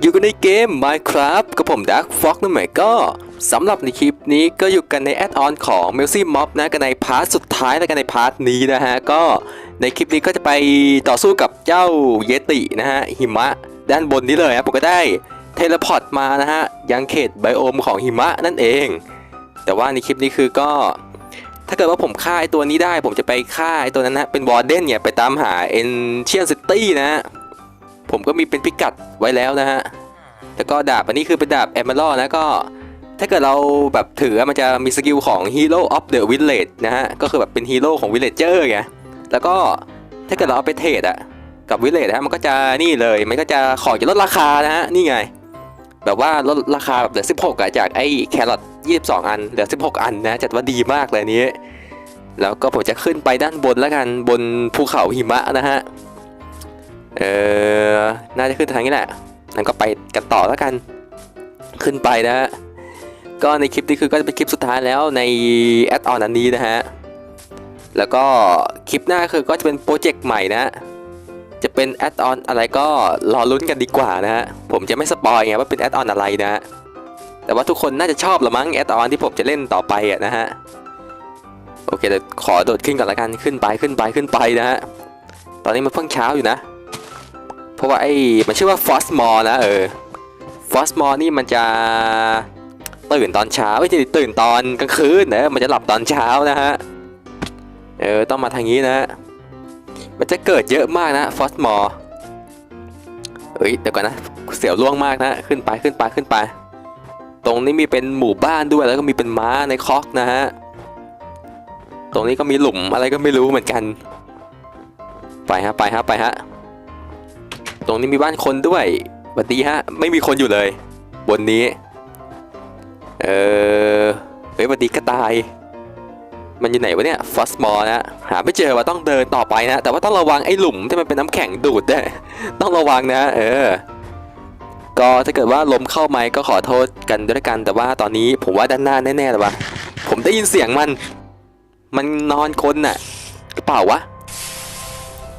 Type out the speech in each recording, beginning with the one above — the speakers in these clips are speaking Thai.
อยู่กันในเกม Minecraft กับผมดักฟ็อกนั่นหมายก็สำหรับในคลิปนี้ก็อยู่กันในแอดออนของ m e l c y Mob นะกันในพาร์ทสุดท้ายและกันในพาร์ทนี้นะฮะ ก็ในคลิปนี้ก็จะไปต่อสู้กับเจ้าเยตินะฮะ หิมะด้านบนนี้เลยครับผมก็ได้เทเลพอร์ตมานะฮะ ยังเขตไบโอมของหิมะนั่นเอง แต่ว่าในคลิปนี้คือก็ ถ้าเกิดว่าผมฆ่าไอตัวนี้ได้ ผมจะไปฆ่าไอตัวนั้นนะเป็นวอร์เดนเนี่ยไปตามหาเอนเชียนซิตี้นะฮะ ผมก็มีเป็นพิกัดไว้แล้วนะฮะแล้วก็ดาบอันนี้คือเป็นดาบแอมเบอร์นะก็ถ้าเกิดเราแบบถือมันจะมีสกิลของ Hero of the Village นะฮะ ก็คือแบบเป็นฮีโร่ของ Villager ไง แล้วก็ถ้าเกิดเราเอาไปเทรดอะกับ Village นะฮะ มันก็จะนี่เลย มันก็จะของจะลดราคานะฮะ นี่ไง แบบว่าลดราคาแบบเหลือ 16อะจากไอ้แครอท22 อัน เหลือ 16 อันนะ จัดว่าดีมากเลยนี้ แล้วก็ผมจะขึ้นไปด้านบนแล้วกันบนภูเขาหิมะนะฮะ เออ น่าจะขึ้นทางนี้แหละนั่นก็ไปกันต่อแล้วกัน ขึ้นไปนะฮะ ก็ในคลิปนี้คือก็จะเป็นคลิปสุดท้ายแล้วในแอดออนอันนี้นะฮะ แล้วก็คลิปหน้าคือก็จะเป็นโปรเจกต์ใหม่นะฮะจะเป็นแอดออนอะไรก็รอลุ้นกันดีกว่านะฮะ ผมจะไม่สปอยไงว่าเป็นแอดออนอะไรนะฮะแต่ว่าทุกคนน่าจะชอบละมั้งแอดออนที่ผมจะเล่นต่อไปอะนะฮะ โอเคเดี๋ยวขอโดดขึ้นก่อนละกัน ขึ้นไปขึ้นไปขึ้นไปนะฮะ ตอนนี้มันเพิ่งเช้าอยู่นะ เพราะว่าไอ้มันชื่อว่าฟอสมอร์นะเออฟอสมอร์นี่มันจะตื่นตอนเช้าไม่ใช่ตื่นตอนกลางคืนนะมันจะหลับตอนเช้านะฮะเออต้องมาทางนี้นะ มันจะเกิดเยอะมากนะฟอสมอร์เฮ้ยเดี๋ยวก่อนนะเสียวล่วงมากนะขึ้นไปขึ้นไปขึ้นไป ตรงนี้มีเป็นหมู่บ้านด้วยแล้วก็มีเป็นม้าในคอกนะฮะตรงนี้ก็มีหลุมอะไรก็ไม่รู้เหมือนกัน ไปฮะไปฮะไปฮะ ตรงนี้มีบ้านคนด้วยสวัสดีฮะ ไม่มีคนอยู่เลย บนนี้ เออเฮ้ยสวัสดีกระต่าย มันอยู่ไหนวะเนี่ยฟอสมอร์นะหาไม่เจอว่าต้องเดินต่อไปนะ แต่ว่าต้องระวังไอ้หลุมที่มันเป็นน้ำแข็งดูดด้วยต้องระวังนะ เออ ก็ถ้าเกิดว่าลมเข้าไหมก็ขอโทษกันด้วยกัน แต่ว่าตอนนี้ผมว่าด้านหน้าแน่ๆเลยวะผมได้ยินเสียงมัน มันนอนคนน่ะหรือเปล่าวะ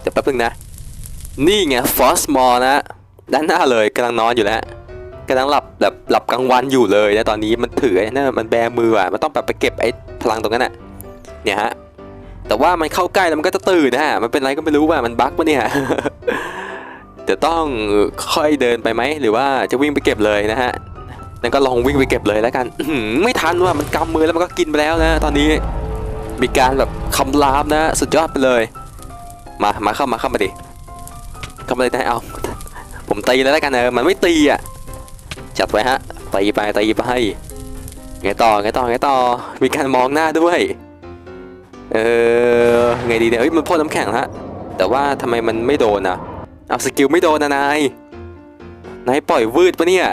เดี๋ยวแป๊บนึงนะ นี่ไงฟอสมอร์นะด้านหน้าเลยกำลังนอนอยู่แล้วกำลังหลับแบบหลับกลางวันอยู่เลยนะตอนนี้มันถือไอ้นั่นมันแบมืออะมันต้องแบบไปเก็บไอ้พลังตรงนั้นอะเนี่ยฮะแต่ว่ามันเข้าใกล้แล้วมันก็จะตื่นนะฮะมันเป็นไรก็ไม่รู้ว่ามันบั๊กปะเนี่ยเดี๋ยวต้องค่อยเดินไปไหมหรือว่าจะวิ่งไปเก็บเลยนะฮะนั่นก็ลองวิ่งไปเก็บเลยแล้วกันไม่ทันว่ามันกำมือแล้วมันก็กินไปแล้วนะตอนนี้มีการแบบคำรามนะ สุดยอดไปเลย มามาเข้ามาเข้ามาดิ เข้ามาเลยนะเอา ผมตีเลยแล้วกันเออมันไม่ตีอะจัดไว้ฮะตีไปตีไปไงต่อไงต่อไงต่อมีการมองหน้าด้วยเออไงดีเนี่ยเอ้ยมันพ่นน้ำแข็งฮะแต่ว่าทำไมมันไม่โดนอะเอาสกิลไม่โดนนะนายนายปล่อยวืดปะเนี่ย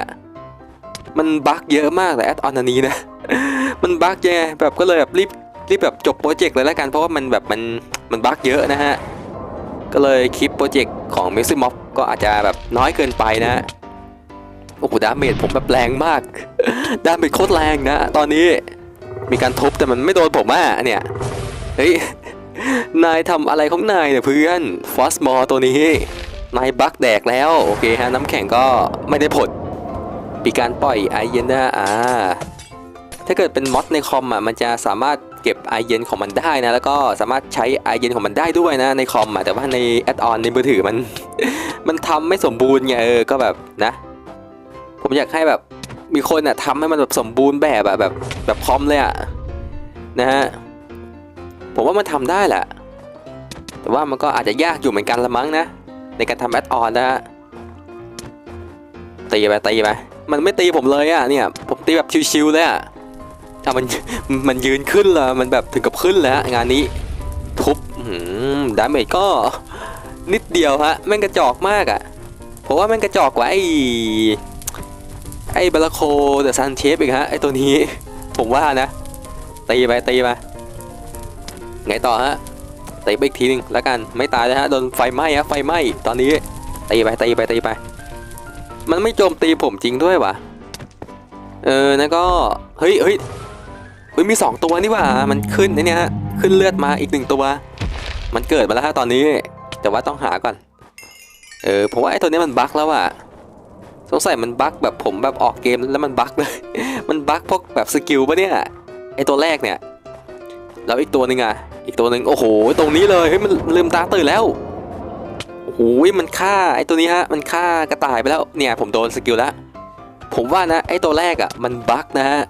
มันบั๊กเยอะมากแต่แอดออนอันนี้นะ มันบั๊กแย่แบบก็เลยแบบรีบรีบแบบจบโปรเจกต์เลยแล้วกันเพราะว่ามันแบบมันมันบั๊กเยอะนะฮะ ก็เลยคลิปโปรเจกต์ของ m e x i m o b ก็อาจจะแบบน้อยเกินไปนะ โอ้โหดาเมจผมแบบแรงมาก ดาเมจโคตรแรงนะ ตอนนี้มีการทุบแต่มันไม่โดนผมอะเนี่ย เฮ้ย นายทำอะไรของนายเนี่ยเพื่อนฟอสมอตัวนี้ นายบักแดกแล้ว โอเคฮะน้ำแข็งก็ไม่ได้ผลมีการปล่อยไอเย็นนะอ่าถ้าเกิดเป็นมอดในคอมอะมันจะสามารถ เก็บไอเย็นของมันได้นะ แล้วก็สามารถใช้ไอเย็นของมันได้ด้วยนะในคอมอะแต่ว่าในแอดออนในมือถือมัน มันทำไม่สมบูรณ์ไงเออก็แบบนะ ผมอยากให้แบบมีคนอะทำให้มันแบบสมบูรณ์แบบอะแบบแบบคอมเลยอะนะฮะผมว่ามันทำได้แหละ แต่ว่ามันก็อาจจะยากอยู่เหมือนกันละมั้งนะ ในการทำแอดออนนะฮะตีไปตีไปมันไม่ตีผมเลยอะเนี่ย ผมตีแบบชิวๆเลยอะ ถ้ามันมันยืนขึ้นละมันแบบถึงกับขึ้นแล้วงานนี้ ทุบดาเมจก็นิดเดียวฮะแม่งกระจอกมากอะ่ะผมว่าแม่งกระจอกกว่าไอ้ไอ้บาลาโคเดอะซันเชฟอีกฮะไอ้ตัวนี้ ผมว่านะตีไปตีไปไงต่อฮะตีไปอีกทีนึงแล้วกันไม่ตายเลยฮะโดนไฟไหม้ฮะไฟไหม้ตอนนี้ตีไปตีไปตีไป มันไม่โจมตีผมจริงด้วยวะเออแล้วก็เฮ้ยเฮ้ย เฮ้ยมีสองตัวนี่ว่ามันขึ้นไอเนี่ยขึ้นเลือดมาอีกหนึ่งตัว มันเกิดมาแล้วฮะตอนนี้ แต่ว่าต้องหาก่อน เออผมว่าไอ้ตัวนี้มันบั๊กแล้วอะสงสัยมันบั๊กแบบผมแบบออกเกมแล้วมันบั๊กเลย มันบั๊กพวกแบบสกิลปะเนี่ยไอตัวแรกเนี่ยแล้วอีกตัวหนึ่งอะอีกตัวหนึ่งโอ้โห ตรงนี้เลยเฮ้ยมันลืมตาตื่นแล้วโอ้โหมันฆ่าไอตัวนี้ฮะมันฆ่ากระต่ายไปแล้วเนี่ยผมโดนสกิลแล้วผมว่านะไอตัวแรกอะมันบั๊กนะฮะ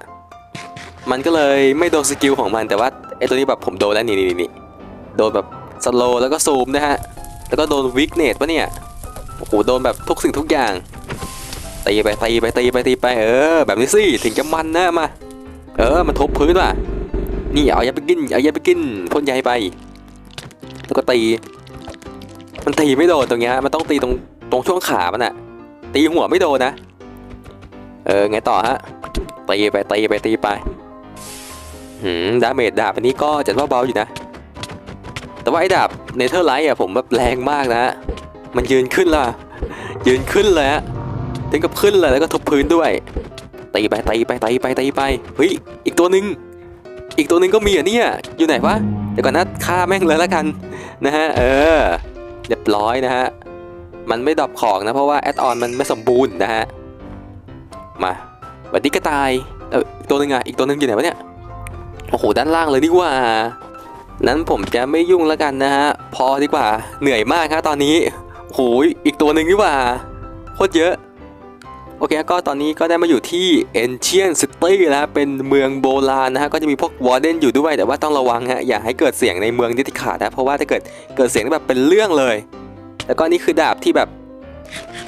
มันก็เลยไม่โดนสกิลของมันแต่ว่าไอ้ตัวนี้แบบผมโดนแล้วนี่นี่นี่โดนแบบสโลแล้วก็ซูมนะฮะ แล้วก็โดนวิกเนตปะเนี่ย โอ้โหโดนแบบทุกสิ่งทุกอย่าง ตีไปตีไปตีไปตีไปเออ แบบนี้สิ ถึงจะมันนะมา เออ มันทบพื้นว่ะ นี่เอายาไปกิน เอายาไปกินพ่นใยไป แล้วก็ตี มันตีไม่โดนตรงเนี้ยมันต้องตีตรงตรงช่วงขามันอะตีหัวไม่โดนนะ เออไงต่อฮะ ตีไปตีไปตีไป ดาเมจดาบอันนี้ก็จัดว่าเบาอยู่นะ แต่ว่าไอ้ดาบเนเธอร์ไลท์อะผมแบบแรงมากนะ มันยืนขึ้นละยืนขึ้นเลยฮะถึงกับขึ้นเลยแล้วก็ทุบพื้นด้วยตีไปตีไปตีไปตีไปเฮ้ยอีกตัวหนึ่งอีกตัวหนึ่งก็มีอะเนี่ยอยู่ไหนวะเดี๋ยวก่อนนะฆ่าแม่งเลยแล้วกันนะฮะเออเรียบร้อยนะฮะมันไม่ดรอปของนะเพราะว่าแอดออนมันไม่สมบูรณ์นะฮะมาวัสดีกระต่ายเอออีกตัวหนึ่งอะอีกตัวหนึ่งอยู่ไหนวะเนี่ย อ้โหด้านล่างเลยดีกว่า นั้นผมจะไม่ยุ่งแล้วกันนะฮะ พอดีกว่า เหนื่อยมากครับตอนนี้โอ้โหอีกตัวหนึ่งดีกว่า โคตรเยอะ โอเคก็ตอนนี้ก็ได้มาอยู่ที่ Ancient City แล้วเป็นเมืองโบราณนะฮะ ก็จะมีพวกวอร์เดนอยู่ด้วย แต่ว่าต้องระวังฮะ อย่าให้เกิดเสียงในเมืองที่ขาดนะ เพราะว่าถ้าเกิดเกิดเสียงแบบเป็นเรื่องเลย แล้วก็นี่คือดาบที่แบบ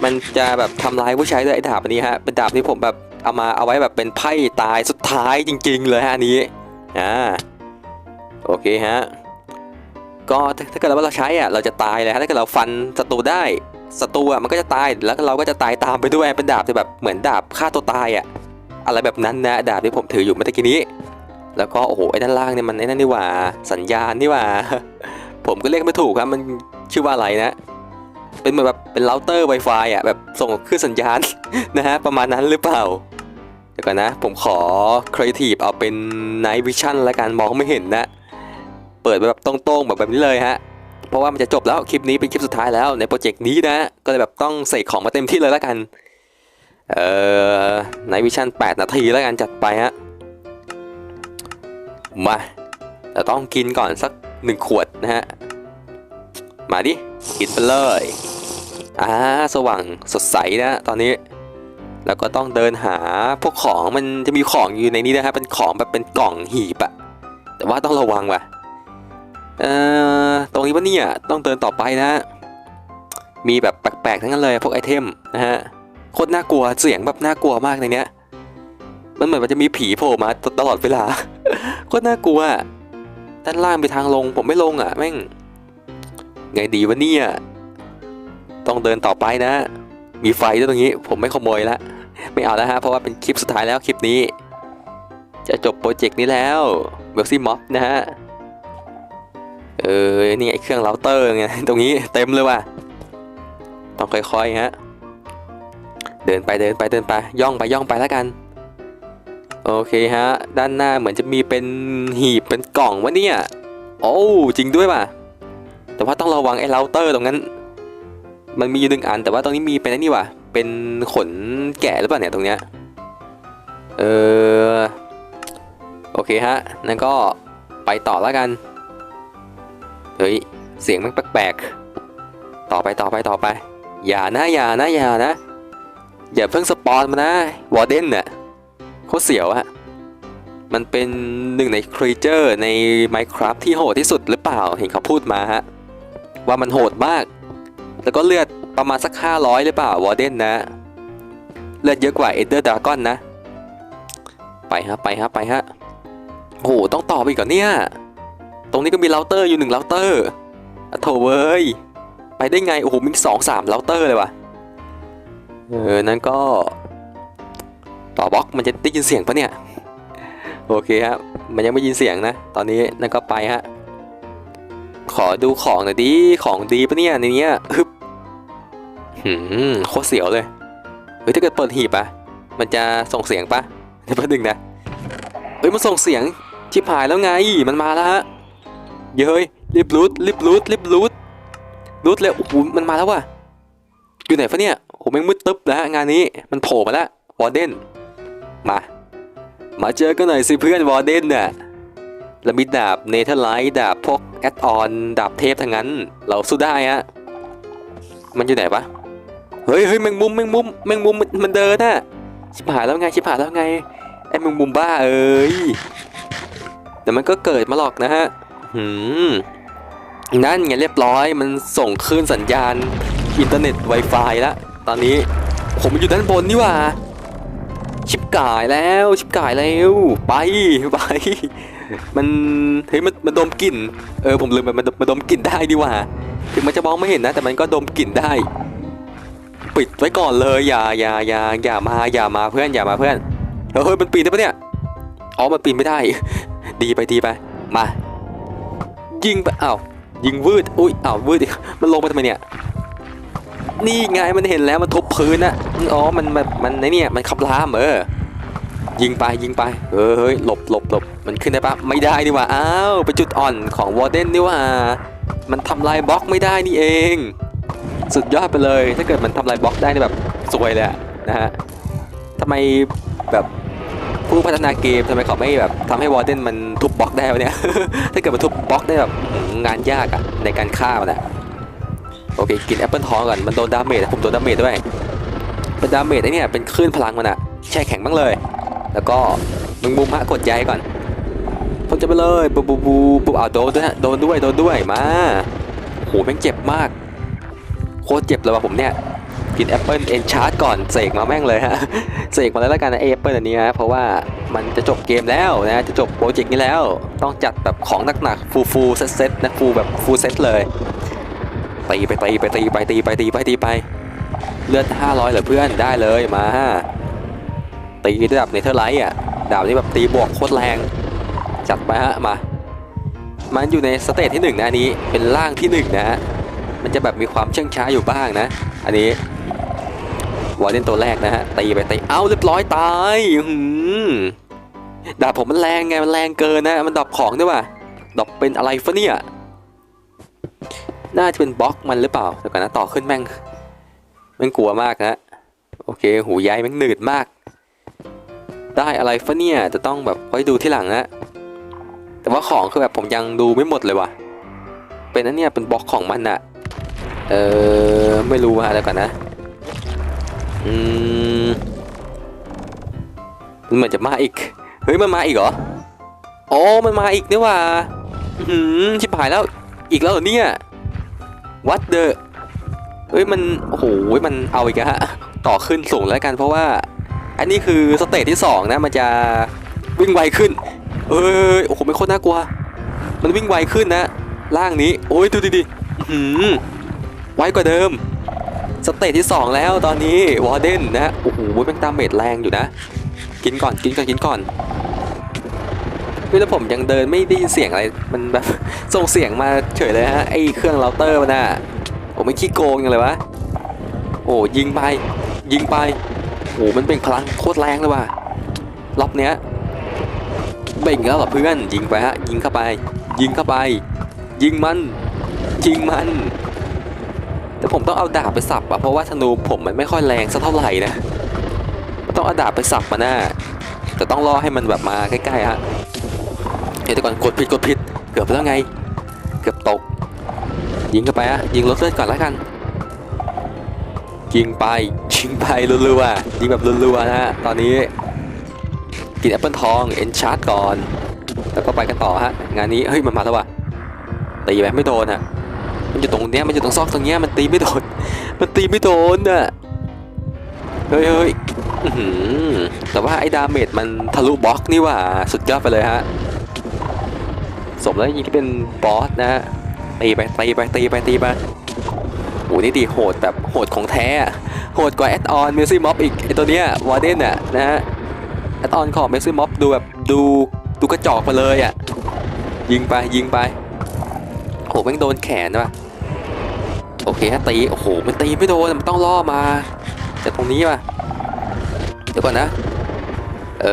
มันจะแบบทำร้ายผู้ใช้ด้วยไอ้ดาบอันนี้ฮะ เป็นดาบที่ผมแบบเอามาเอาไว้แบบเป็นไพ่ตายสุดท้ายจริง ๆ เลยฮะอันนี้ อ่าโอเคฮะก็ถ้าเกิดว่าเราใช้อะเราจะตายเลยฮะถ้าเกิดเราฟันศัตรูได้ศัตรูอะมันก็จะตายแล้วเราก็จะตายตามไปด้วยเป็นดาบที่แบบเหมือนดาบฆ่าตัวตายอะอะไรแบบนั้นนะดาบที่ผมถืออยู่เมื่อกี้นี้ แล้วก็โอ้โหไอ้ด้านล่างเนี่ยมันไอ้นั่นนี่หว่าสัญญาณนี่หว่า ผมก็เรียกไม่ถูกครับมันชื่อว่าอะไรนะ เป็นเหมือนแบบเป็นเราเตอร์ Wi-Fi อะแบบส่งคลื่นสัญญาณนะฮะประมาณนั้นหรือเปล่า ดี๋ยวก่อนนะ ผมขอ Creative เอาเป็น Night Vision ละกันมองไม่เห็นนะ เปิดไปแบบตรงๆแบบแบบนี้เลยฮะ เพราะว่ามันจะจบแล้วคลิปนี้เป็นคลิปสุดท้ายแล้วในโปรเจกต์นี้นะ ก็เลยแบบต้องใส่ของมาเต็มที่เลยแล้วกัน เอ่อในวิชั่น8นาทีแล้วกันจัดไปฮะ มาเราต้องกินก่อนสักหนึ่งขวดนะฮะ มาดิ กินไปเลยอ่าสว่างสดใสนะตอนนี้ แล้วก็ต้องเดินหาพวกของมันจะมีของอยู่ในนี้นะฮะเป็นของแบบเป็นกล่องหีบอะแต่ว่าต้องระวังว่ะเอ่อตรงนี้ว่าเนี่ยต้องเดินต่อไปนะมีแบบแปลกๆทั้งนั้นเลยพวกไอเทมนะฮะโคตรน่ากลัวเสียงแบบน่ากลัวมากในเนี้ยมันเหมือนมันจะมีผีโผล่มาตลอดเวลาโคตรน่ากลัวด้านล่างมีทางลงผมไม่ลงอะแม่งไงดีวะเนี่ยต้องเดินต่อไปนะ มีไฟด้วยตรงนี้ ผมไม่ขโมยละ ไม่เอาแล้วฮะ เพราะว่าเป็นคลิปสุดท้ายแล้วคลิปนี้ จะจบโปรเจกต์นี้แล้วเวลซี่ม็อบนะฮะ เออ นี่ไอเครื่องเราเตอร์ไงตรงนี้เต็มเลยว่ะ ต้องค่อยๆฮะ เดินไปเดินไปเดินไป ย่องไปย่องไปแล้วกัน โอเคฮะ ด้านหน้าเหมือนจะมีเป็นหีบเป็นกล่องวะเนี่ย โอ้จริงด้วยว่ะ แต่ว่าต้องระวังไอ้เราเตอร์ตรงนั้น มันมีอยู่หนึ่งอันแต่ว่าตรงนี้มีเป็นไอ้นี่ว่ะ เป็นขนแกะหรือเปล่าเนี่ยตรงเนี้ย เออ โอเคฮะ นั่นก็ไปต่อแล้วกัน เฮ้ย เสียงมันแปลกๆ ต่อไปต่อไปต่อไป อย่านะอย่านะอย่านะ อย่าเพิ่งสปอนมานะ วอร์เดนเนี่ยโคตรเสียวอะมันเป็นหนึ่งในครีเจอร์ใน Minecraft ที่โหดที่สุดหรือเปล่า เห็นเขาพูดมาฮะ ว่ามันโหดมาก แล้วก็เลือด ประมาณสัก 500 หรือเปล่าวอร์เดนนะ เลือดเยอะกว่าเอเดอร์ดรากอนนะ ไปฮะ ไปฮะ ไปฮะโอ้โห ต้องต่อไปกเหรอเนี่ย ตรงนี้ก็มีเราเตอร์อยู่หนึ่งเราเตอร์อะโถเว้ย ไปได้ไง โอ้โห มีสองสามเราเตอร์เลยว่ะ เออ นั่นก็ ต่อบล็อกมันจะได้ยินเสียงปะเนี่ย โอเคครับมันยังไม่ยินเสียงนะ ตอนนี้นั่นก็ไปฮะ ขอดูของหน่อยดิ ของดีปะเนี่ยในเนี้ยฮึบ หืมโคตรเสียวเลย เฮ้ยถ้าเกิดเปิดหีบอะมันจะส่งเสียงปะเดี๋ยวแป๊บนึงนะเฮ้ยมันส่งเสียงชิบหายแล้วไงมันมาแล้วฮะเย้ยรีบรูดรีบรูดรีบรูดรูดเร็วโอ้โหมันมาแล้วว่ะอยู่ไหนฟะเนี่ยโอ้แม่งมืดตึ๊บแล้วงานนี้มันโผล่มาแล้ววอร์เดนมา มาเจอกันหน่อยสิเพื่อนวอร์เดนน่ะแล้วมีดาบเนเธอร์ไลท์ดาบพวกแอดออนดาบเทพทั้งนั้น เราสู้ได้ฮะมันอยู่ไหนปะ เฮ้ยเฮ้ยแมงมุมแมงมุมแมงมุมมันมันเดินน่ะชิบหายแล้วไงชิบหายแล้วไงไอ้แมงมุมบ้าเอ้ยเดี๋ยวมันก็เกิดมาหรอกนะฮะหืมนั่นไงเรียบร้อยมันส่งคลื่นสัญญาณอินเทอร์เน็ต Wi-Fi แล้วตอนนี้ผมอยู่ด้านบนนี่ว่า ชิบกายแล้วชิบกายแล้วไปไปมันเฮ้ยมันมันดมกลิ่นเออผมลืมไปมันมันดมกลิ่นได้ดีว่า ถึงมันจะมองไม่เห็นนะ แต่มันก็ดมกลิ่นได้ ปิดไว้ก่อนเลยอย่าอย่าอย่าอย่ามาอย่ามาเพื่อนอย่ามาเพื่อนเฮ้ยมันปีนได้ปะเนี่ยอ๋อมันปีนไม่ได้ ดีไปดีไปมา ยิงไปอ้าวยิงวืดอุ้ยอ้าววืดมันลงไปทำไมเนี่ยนี่ไงมันเห็นแล้วมันทุบพื้นอะอ๋อมันมันไอเนี่ยมันขับล้ามเออยิงไปยิงไปเออเฮ้ยหลบหลบหลบมันขึ้นได้ปะไม่ได้นี่ว่าอ้าวเป็นจุดอ่อนของวอร์เดนนี่ว่า มันทำลายบล็อกไม่ได้นี่เอง สุดยอดไปเลย ถ้าเกิดมันทำลายบล็อกได้นี่แบบสวยเลยนะฮะทำไมแบบผู้พัฒนาเกมทำไมเขาไม่แบบทำให้วอร์เดนมันทุบบล็อกได้วะเนี่ย ถ้าเกิดมันทุบบล็อกได้แบบงานยากอะในการฆ่ามันอะโอเคกินแอปเปิลทองก่อนมันโดนดาเมจผมโดนดาเมจด้วยเป็นดาเมจไอ้เนี่ยเป็นคลื่นพลังมันอะแช่แข็งบ้างเลย แล้วก็มึงมุมฮะกดย้ายก่อนผมจะไปเลยบูบูบูบูอ้าวโดนด้วยฮะโดนด้วยโดนด้วยมาโหแม่งเจ็บมาก โคตรเจ็บเลยว่ะผมเนี่ย กินแอปเปิลเอนชาร์จก่อนเสกมาแม่งเลยฮะ เสกมาแล้วล้วกันนะแอปเปิลอันนี้นะเพราะว่ามันจะจบเกมแล้วนะจะจบโปรเจกต์นี้แล้ว ต้องจัดแบบของหนักๆฟูฟูเซตเซตนะฟูแบบฟูเซตเลยตีไปตีไปตีไปตีไปตีไปตีไปเลือด500เหรอเพื่อนได้เลยมาตีระดับเนเธอร์ไลท์อะดาบนี้แบบตีบวกโคตรแรง จัดไปฮะมา มันอยู่ในสเตจที่หนึ่งนะอันนี้เป็นร่างที่หนึ่งนะฮะ มันจะแบบมีความเชื่องช้าอยู่บ้างนะ อันนี้วอร์เดนตัวแรกนะฮะตีไปตีเอ้าเรียบร้อยตายหือดาบผมมันแรงไงมันแรงเกินนะ มันดรอปของด้วยว่ะดรอปเป็นอะไรฟะเนี่ยน่าจะเป็นบล็อกมันหรือเปล่าเดี๋ยวก่อนนะต่อขึ้นแม่งแม่งกลัวมากนะโอเค หูย้ายแม่งหนืดมาก ได้อะไรฟะเนี่ยจะต้องแบบไว้ดูที่หลังนะแต่ว่าของคือแบบผมยังดูไม่หมดเลยว่ะ เป็นนั่นเนี่ยเป็นบล็อกของมันอะ เออไม่รู้ฮะเดี๋ยวก่อนนะอืมมันเหมือนจะมาอีกเฮ้ยมันมาอีกเหรออ๋อมันมาอีกนี่ว่าอื้อหืมชิบหายแล้วอีกแล้วเหรอเนี่ยวัดเดอเฮ้ยมันโอ้โหมันเอาอีกฮะต่อขึ้นสูงแล้วกันเพราะว่า อันนี้คือสเตจที่สองนะมันจะวิ่งไวขึ้น เอ้ยโอ้โหไม่โคตรน่ากลัว มันวิ่งไวขึ้นนะ ล่างนี้ โอ้ยดูดิดิอื้อหือ ไวกว่าเดิม สเตจที่สองแล้วตอนนี้วอร์เดนนะโอ้โหแม่งตามเมจแรงอยู่นะ กินก่อนกินก่อนกินก่อนเฮ้ยแล้วผมยังเดินไม่ได้ยินเสียงอะไร มันแบบส่งเสียงมาเฉยเลยฮะไอเครื่องเราเตอร์มันน่ะโอ้ไม่ขี้โกงยังเลยวะโอ้ยิงไป ยิงไปโอ้มันเป็นพลังโคตรแรงเลยว่ะรอบเนี้ยเบ่งแล้วเหรอเพื่อนยิงไปฮะยิงเข้าไป ยิงเข้าไป ยิงมันยิงมัน แต่ผมต้องเอาดาบไปสับอะเพราะว่าธนูผมมันไม่ค่อยแรงสักเท่าไหร่นะ ต้องเอาดาบไปสับมาหน้าแต่ต้องรอให้มันแบบมาใกล้ๆฮะเดี๋ยวก่อนกดผิดกดผิดเกือบแล้วไง เกือบตก ยิงเข้าไปอะยิงรถเลือดก่อนแล้วกันยิงไปยิงไปรัวๆยิงแบบรัวๆนะฮะตอนนี้ กินแอปเปิลทองเอ็นชาร์จก่อน แล้วก็ไปกันต่อฮะงานนี้เฮ้ยมันมาแล้วว่ะตีแบบไม่โดนอะ มันอยู่ตรงเนี้ยมันอยู่ตรงซอกตรงเนี้ยมันตีไม่โดน มันตีไม่โดนอะเฮ้ยเฮ้ยแต่ว่าไอ้ดาเมจมันทะลุบล็อกนี่ว่าสุดยอดไปเลยฮะสมแล้วยิงที่เป็นบอสนะฮะตีไปตีไปตีไปตีไปโหนี่ดีโหดแบบโหดของแท้ โหดกว่าแอดออนมิวซี่ม็อบอีกไอตัวเนี้ยวอร์เดนอะนะฮะแอดออนของมิวซี่ม็อบดูแบบดูดูกระจอกไปเลยอะยิงไปยิงไปโหแม่งโดนแขนว่ะ โอเคฮะตีโอ้โหมันตีไม่โดนมันต้องล่อมาจากตรงนี้ว่ะเดี๋ยวก่อนนะเอ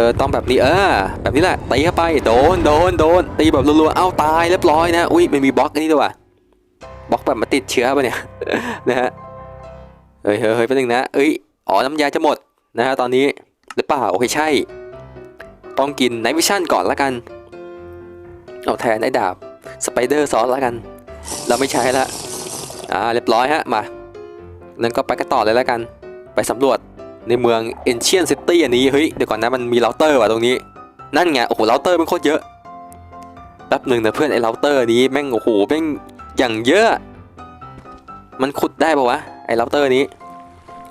อต้องแบบนี้เออแบบนี้แหละตีเข้าไปโดนโดนโดนตีแบบรัวๆเอ้าตายเรียบร้อยนะอุ้ยมันมีบล็อกอันนี้ด้วยว่ะบล็อกแบบมาติดเชื้อปะเนี่ยนะฮะเฮ้ยเฮ้ยเฮ้ยแป๊บนึงนะเอ้ยอ๋อน้ำยาจะหมดนะฮะตอนนี้หรือเปล่าโอเคใช่ ต้องกินไนท์วิชั่นก่อนละกันเอาแทนไอ้ดาบสไปเดอร์ซอสละกัน เราไม่ใช้ละ อ่าเรียบร้อยฮะมานั้นก็ไปกันต่อเลยและกัน ไปสำรวจในเมือง Ancient City อันนี้เฮ้ยเดี๋ยวก่อนนะมันมีเราเตอร์ว่ะตรงนี้ นั่นไงโอ้โหเราเตอร์มันโคตรเยอะแป๊บหนึ่งนะเพื่อนไอ้เราเตอร์นี้แม่งโอ้โหแม่งอย่างเยอะ มันขุดได้ปะวะไอ้เราเตอร์นี้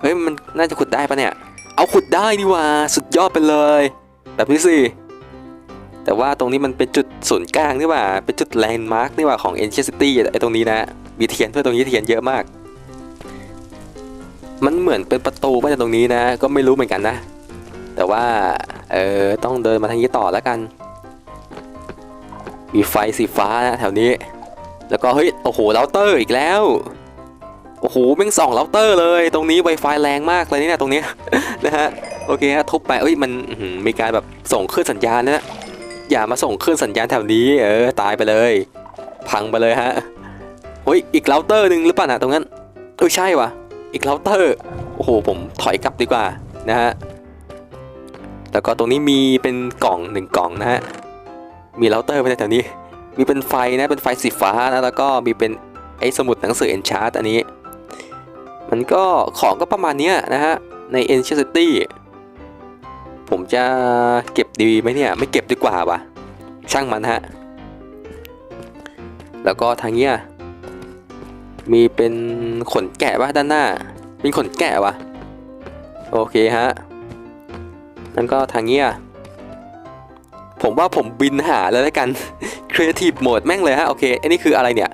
เฮ้ยมันน่าจะขุดได้ปะเนี่ยเอาขุดได้นี่ว่าสุดยอดไปเลย แบบนี้สิแต่ว่าตรงนี้มันเป็นจุดศูนย์กลางนี่ว่าเป็นจุดแลนด์มาร์กนี่ว่าของ Ancient City ไอ้ตรงนี้นะ มีเทียนเพื่อตรงนี้เทียนเยอะมาก มันเหมือนเป็นประตูมาจากตรงนี้นะ ก็ไม่รู้เหมือนกันนะ แต่ว่า เออต้องเดินมาทางนี้ต่อแล้วกัน มีไฟสีฟ้านะแถวนี้ แล้วก็เฮ้ย โอ้โหเราเตอร์อีกแล้ว โอ้โหแม่งสองเราเตอร์เลย ตรงนี้ Wi-Fi แรงมากเลยเนี่ยตรงนี้นะฮะ โอเคฮะทุบไปเอ้ยมันมีการแบบส่งคลื่นสัญญาณนะอย่ามาส่งคลื่นสัญญาณแถวนี้ เออตายไปเลย พังไปเลยฮะ ฮ้ยอีกเราเตอร์หนึ่งหรือเปล่านะตรงนั้นเออใช่วะอีกเราเตอร์โอ้โหผมถอยกลับดีกว่านะฮะแล้วก็ตรงนี้มีเป็นกล่องหนึ่งกล่องนะฮะมีเราเตอร์ไปในแถวนี้ มีเป็นไฟนะเป็นไฟสีฟ้านะแล้วก็มีเป็นไอ้สมุดหนังสือ Enchant อันนี้ มันก็ของก็ประมาณนี้นะฮะใน Ancient City ผมจะเก็บดีไหมเนี่ย ไม่เก็บดีกว่าว่ะช่างมันฮะ แล้วก็ทางเนี้ย มีเป็นขนแกะวะด้านหน้า เป็นขนแกะวะโอเคฮะนั่นก็ทางเนี้ยผมว่าผมบินหาเลยแล้วกัน Creative Mode แม่งเลยฮะโอเค อันนี้คืออะไรเนี่ย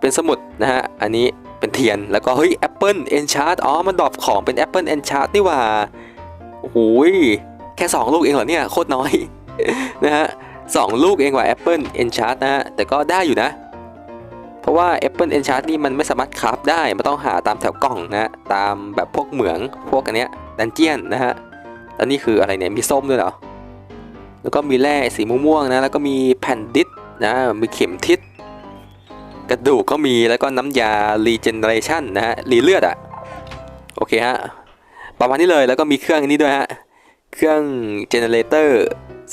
เป็นสมุดนะฮะ อันนี้เป็นเทียน แล้วก็เฮ้ย Apple Enchant อ๋อ มันดรอปของเป็น Apple Enchant นี่ว่าโอ้โหยแค่ 2 ลูกเองเหรอเนี่ย โคตรน้อย นะฮะสองลูกเองว่ะ Apple Enchant นะฮะ แต่ก็ได้อยู่นะ เพราะว่า Apple Enchant นี่มันไม่สามารถคราฟได้ มันต้องหาตามแถวกล่องนะ ตามแบบพวกเหมืองพวกอันเนี้ยดันเจียนนะฮะ แล้วนี่คืออะไรเนี่ย มีส้มด้วยเหรอ แล้วก็มีแร่สีม่วงๆนะ แล้วก็มีแผ่นดิสนะ มีเข็มทิศ กระดูกก็มี แล้วก็น้ำยา regeneration นะฮะ รีเลือดอะโอเคฮะ ประมาณนี้เลย แล้วก็มีเครื่องอันนี้ด้วยฮะ เครื่องเจเนเรเตอร์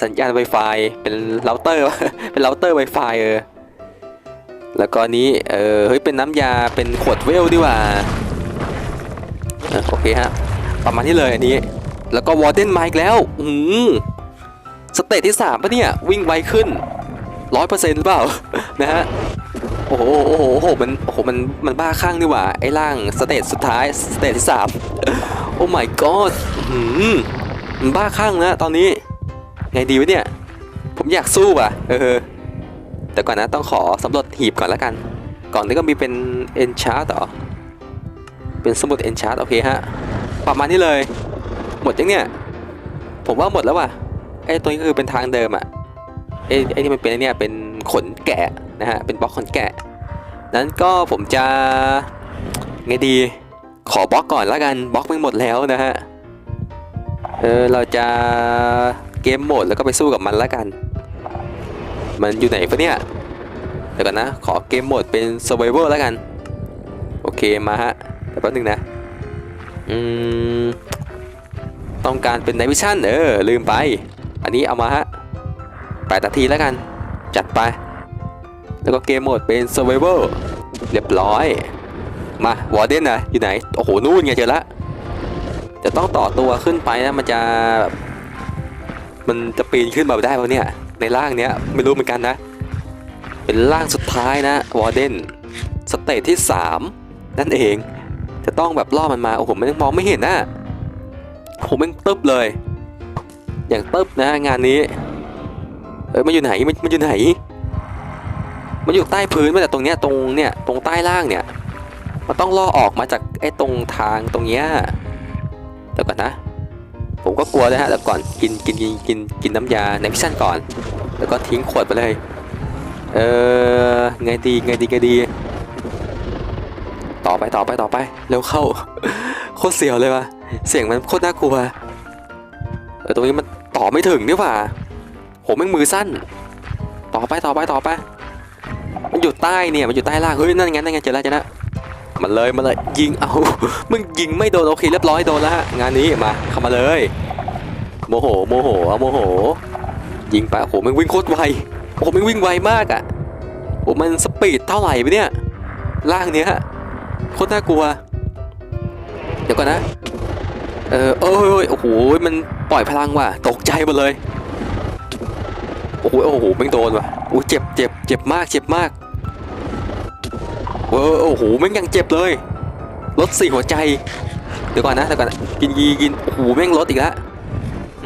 สัญญาณ Wi-Fi เป็นเราเตอร์ เป็นเราเตอร์ Wi-Fi เออ แล้วก็นี้เออเฮ้ยเป็นน้ำยาเป็นขวดเวลดีกว่าโอเคฮะประมาณนี้เลยอันนี้ แล้วก็วอร์เดนมาอีกแล้วอืมสเตจที่3ปะเนี่ยวิ่งไวขึ้น100%หรือเปล่านะฮะโอ้โหโอ้โหโอ้โหมันโอ้โหมันมันบ้าข้างนี่หว่าไอ้ร่างสเตจสุดท้ายสเตจที่สามโอ้ my god อื้อหือมันบ้าข้างนะตอนนี้ไงดีวะเนี่ย ผมอยากสู้ว่ะ เออ แต่ก่อนนะต้องขอสำรวจหีบก่อนแล้วกัน ก่อนนี้ก็มีเป็น enchant ต่อเป็นสมุด enchant โอเคฮะ ประมาณนี้เลย หมดยังเนี่ย ผมว่าหมดแล้วว่ะ ไอ้ตัวนี้ก็คือเป็นทางเดิมอะไอ้ไอ้นี่มันเป็นไอ้เนี่ยเป็นขนแกะนะฮะ เป็นบล็อกขนแกะ นั้นก็ผมจะไงดี ขอบล็อกก่อนแล้วกัน บล็อกไม่หมดแล้วนะฮะ เออเราจะเกมโหมดแล้วก็ไปสู้กับมันแล้วกัน มันอยู่ไหนปะเนี่ยเดี๋ยวก่อนนะ ขอเกมโหมดเป็น survival แล้วกัน โอเคมาฮะเดี๋ยวแป๊บนึงนะ อืม ต้องการเป็น night vision เออ ลืมไป อันนี้เอามาฮะแปดนาทีแล้วกัน จัดไป แล้วก็เกมโหมดเป็น survival เรียบร้อย มาวอร์เดนนะอยู่ไหน โอ้โห นู่นไงเจอละจะต้องต่อตัวขึ้นไปนะ มันจะ มันจะปีนขึ้นมาได้ปะเนี่ย ในร่างเนี้ยไม่รู้เหมือนกันนะ เป็นร่างสุดท้ายนะวอร์เดนสเตจที่ 3 นั่นเองจะต้องแบบล่อมันมาโอ้โหมันมองไม่เห็นนะโอ้โหมันตึ๊บเลย อย่างตึ๊บนะงานนี้เอ้ยมันอยู่ไหนมันมันอยู่ไหน มันอยู่ใต้พื้นมาแต่ตรงเนี้ยตรงเนี้ยตรงใต้ล่างเนี่ยมันต้องล่อออกมาจากไอ้ตรงทางตรงเนี้ยเดี๋ยวก่อนนะ ผมก็กลัวนะฮะแต่ก่อนกินกินกินกินกินน้ำยาในพิชั่นก่อน แล้วก็ทิ้งขวดไปเลย เออไงดีไงดีไงดี ต่อไปต่อไปต่อไปเร็วเข้าโคตรเสียวเลยวะเสียงมันโคตรน่ากลัวเออตรงนี้มันต่อไม่ถึงนี่หว่าโหแม่งมือสั้น ต่อไปต่อไปต่อไปมันอยู่ใต้เนี่ยมันอยู่ใต้ล่างเฮ้ยนั่นไงนั่นไงเจอแล้วเจอแล้ว มันเลยมันเลยยิงเอา มึงยิงไม่โดนโอเคเรียบร้อยโดนแล้วฮะงานนี้มาเข้ามาเลย โมโหโมโหเอาโมโห ยิงไปโอ้โหมันวิ่งโคตรไวโอ้โหมันวิ่งไวมากอะ่ะโอ้มันสปีดเท่าไหร่ไปเนี่ยล่างเนี้ยโคตรน่ากลัว เดี๋ยวก่อนนะเออโอ้ยโอ้โหมันปล่อยพลังว่ะตกใจหมดเลยโอ้โหโอ้โหม่งโดนว่ะโอ้เจ็บเจ็บเจ็บมากเจ็บมาก เออโอ้โหแม่งยังเจ็บเลยลดสี่หัวใจ เดี๋ยวก่อนนะเดี๋ยวก่อนกินยีกินโอ้โหแม่งลดอีกแล้ว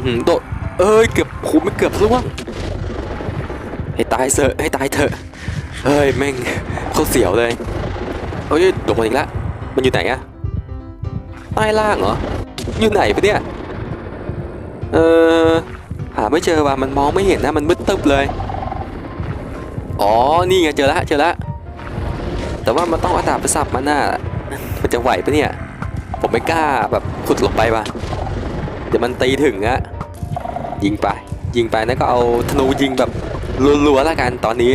หือโดดเอ้ยเกือบโอ้โหไม่เกือบล่วงให้ตายเถอะให้ตายเถอะเฮ้ยแม่งเขาเสียวเลยเอ้ยโดนอีกแล้วมันอยู่ไหนอะใต้ล่างเหรออยู่ไหนปะเนี่ยเออหาไม่เจอว่ะมันมองไม่เห็นนะมันมืดตึ๊บเลยอ๋อนี่ไงเจอแล้วเจอแล้ว แต่ว่ามันต้องอาดาบไปสับมันน่ะมันจะไหวปะเนี่ย ผมไม่กล้าแบบขุดลงไปว่ะเดี๋ยวมันตีถึงอะยิงไป ยิงไปแล้วก็เอาธนูยิงแบบรัวๆแล้วกันตอนนี้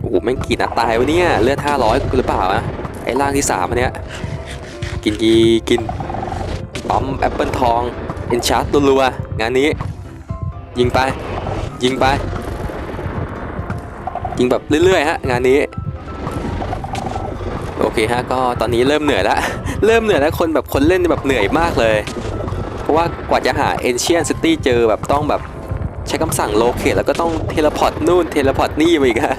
โอ้โหแม่งกี่นัดตายวะเนี่ยเลือด500หรือเปล่าอะไอ้ร่างที่สามอันเนี้ยกินกีกินปั๊มแอปเปิลทองเอ็นชาร์ตรัวๆงานนี้ ยิงไป ยิงไป ยิงแบบเรื่อยๆฮะงานนี้ ฮะก็ตอนนี้เริ่มเหนื่อยแล้ว เริ่มเหนื่อยแล้วคนแบบคนเล่นแบบเหนื่อยมากเลย เพราะว่ากว่าจะหา Ancient City เจอแบบต้องแบบใช้คำสั่งโลเคทแล้วก็ต้องเทเลพอร์ตนู่นเทเลพอร์ตนี่ไปอีกฮะ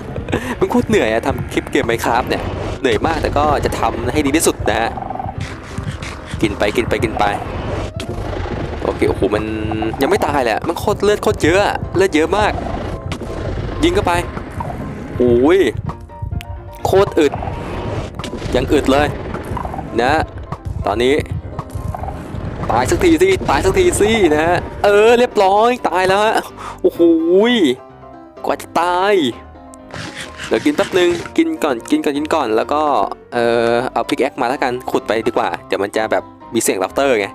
มันโคตรเหนื่อยอะทำคลิปเกมไมครับเนี่ยเหนื่อยมากแต่ก็จะทำให้ดีที่สุดนะฮะกินไปกินไปกินไปโอเคโอ้โหมันยังไม่ตายเละมันโคตรเลือดโคตรเยอะเลือดเยอะมาก ยิงเข้าไปโอ้ยโคตรอึด ยังอึดเลย นะ ตอนนี้ ตายสักทีสิตายสักทีสินะฮะเออเรียบร้อยตายแล้วฮะโอ้โหยกว่าจะตายเดี๋ยวกินแป๊บนึงกินก่อนกินก่อนกินก่อนแล้วก็เออเอาพิกแอคมาแล้วกันขุดไปดีกว่าเดี๋ยวมันจะแบบมีเสียงลัฟเตอร์ไง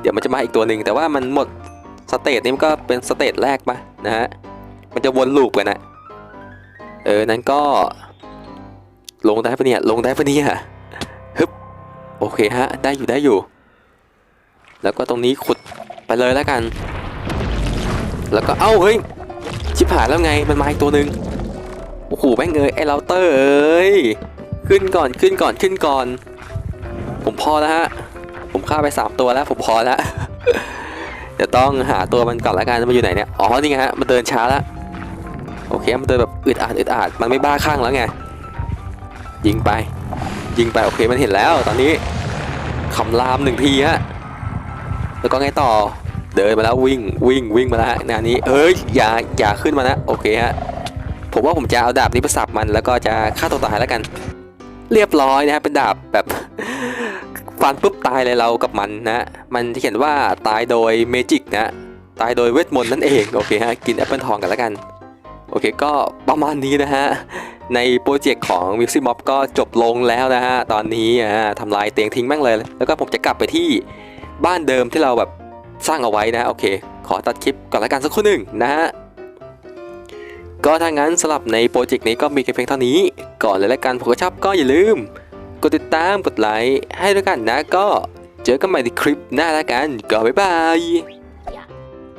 เดี๋ยวมันจะมาอีกตัวหนึ่งแต่ว่ามันหมดสเตจนี้มันก็เป็นสเตจแรกมานะฮะมันจะวนลูปกันนะเออนั้นก็ ลงได้ปะเนี่ยลงได้ปะเนี่ยฮึบโอเคฮะได้อยู่ได้อยู่ แล้วก็ตรงนี้ขุดไปเลยแล้วกัน แล้วก็เอ้าเฮ้ยชิบหายแล้วไงมันมาอีกตัวหนึ่งโอ้โหแม่งเอ้ยไอ้เราเตอร์เอ้ยขึ้นก่อนขึ้นก่อนขึ้นก่อน ผมพอแล้วฮะผมฆ่าไปสามตัวแล้วผมพอแล้วเดี๋ยวต้องหาตัวมันก่อนละกันมันอยู่ไหนเนี่ยอ๋อนี่ไงฮะมันเดินช้าแล้วโอเคมันเดินแบบอึดอัดอึดอัดมันไม่บ้าข้างแล้วไง ยิงไป ยิงไปโอเคมันเห็นแล้ว ตอนนี้คำรามหนึ่งทีฮะแล้วก็ไงต่อเดินมาแล้ววิ่งวิ่งวิ่งมาแล้วฮะงานนี้เอ้ยอย่าอย่าขึ้นมานะโอเคฮะผมว่าผมจะเอาดาบนี้ไปสับมันแล้วก็จะฆ่าตัวตายแล้วกัน เรียบร้อยนะฮะเป็นดาบแบบฟันปุ๊บตายเลยเรากับมันนะมันที่เขียนว่าตายโดยเมจิกนะตายโดยเวทมนต์นั่นเองโอเคฮะกินแอปเปิลทองกันแล้วกัน อเคก็ประมาณนี้นะฮะ ในโปรเจกต์ของ m u s i c Mob ก็จบลงแล้วนะฮะ ตอนนี้ทำลายเตียงทิ้งแม่งเลย แล้วก็ผมจะกลับไปที่บ้านเดิมที่เราแบบสร้างเอาไว้นะ โอเค ขอตัดคลิปก่อนละกันสักครู่หนึ่งนะฮะ ก็ถ้างั้นสำหรับในโปรเจกต์นี้ก็มีแค่เพียงเท่านี้ ก่อนเลยละกันผมก็ชอบก็อย่าลืม กดติดตามกดไลค์ให้ด้วยกันนะ ก็เจอกันใหม่ในคลิปหน้าละกันก็บ๊ายบาย